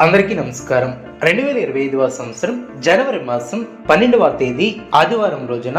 అందరికీ నమస్కారం. రెండు వేల ఇరవై ఐదవ సంవత్సరం జనవరి మాసం పన్నెండవ తేదీ ఆదివారం రోజున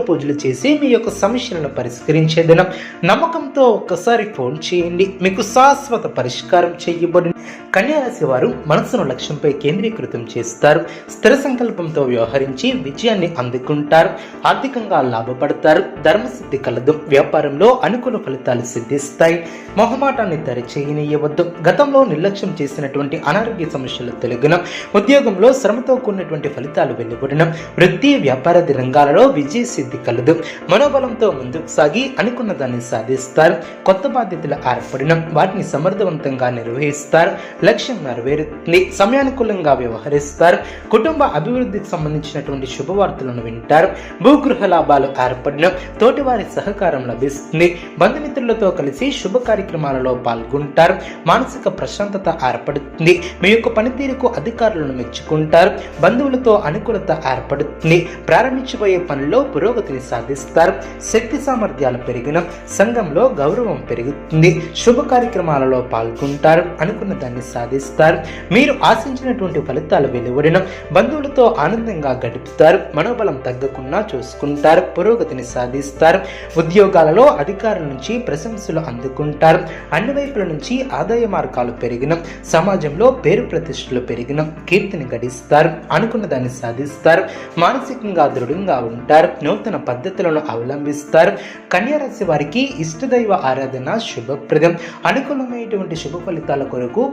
పూజలు చేసి మీ యొక్క సమస్యలను పరిష్కరించే దినం నమ్మకంతో ఒక్కసారి ఫోన్ చేయండి. మీకు శాశ్వత పరిష్కారం చేయబడి కన్యారాశి వారు మనసును లక్ష్యంపై కేంద్రీకృతం చేస్తారు. స్థిర సంకల్పంతో వ్యవహరించి విజయాన్ని అందుకుంటారు. ఆర్థికంగా లాభపడతారు. ధర్మసిద్ధి కలదు. వ్యాపారంలో అనుకూల ఫలితాలు సిద్ధిస్తాయి. మొహమాటాన్ని దరిచేయనీయవద్దు. గతంలో నిర్లక్ష్యం చేసినటువంటి అనారోగ్య సమస్యలు తొలగిన. ఉద్యోగంలో శ్రమతో కూడినటువంటి ఫలితాలు వెలువడడం వృత్తి వ్యాపారాది రంగాలలో విజయ సిద్ధి కలదు. మనోబలంతో ముందుకు సాగి అనుకున్న దాన్ని సాధిస్తారు. కొత్త బాధ్యతలు ఏర్పడిన. వాటిని సమర్థవంతంగా నిర్వహిస్తారు. లక్ష్యం నెరవేరుతుంది సమయానుకూలంగా వ్యవహరిస్తారు. కుటుంబ అభివృద్ధికి సంబంధించినటువంటి శుభవార్తలను వింటారు. భూగృహ లాభాలు ఏర్పడిన తోటివారి సహకారం లభిస్తుంది. బంధుమిత్రులతో కలిసి శుభ కార్యక్రమాలలో పాల్గొంటారు. మానసిక ప్రశాంతత ఏర్పడుతుంది. మీ యొక్క పనితీరుకు అధికారులను మెచ్చుకుంటారు. బంధువులతో అనుకూలత ఏర్పడుతుంది. ప్రారంభించబోయే పనిలో పురోగతిని సాధిస్తారు. శక్తి సామర్థ్యాలు పెరిగిన సంఘంలో గౌరవం పెరుగుతుంది. శుభ కార్యక్రమాలలో పాల్గొంటారు. అనుకున్న దాన్ని సాధిస్తారు. మీరు ఆశించినటువంటి ఫలితాలు వెలువడిన బంధువులతో ఆనందంగా గడుపుతారు. మనోబలం తగ్గకుండా చూసుకుంటారు. పురోగతిని సాధిస్తారు. ఉద్యోగాలలో అధికారుల నుంచి ప్రశంసలు అందుకుంటారు. అన్ని వైపుల నుంచి ఆదాయ మార్గాలు పెరిగిన సమాజంలో పేరు ప్రతిష్టలు పెరిగిన కీర్తిని గడిస్తారు. అనుకున్న దాన్ని సాధిస్తారు. మానసికంగా దృఢంగా ఉంటారు. నూతన పద్ధతులను అవలంబిస్తారు. కన్యారాశి వారికి ఇష్టదైవ ఆరాధన శుభప్రదం. అనుకూలమైనటువంటి శుభ ఫలితాల కొరకు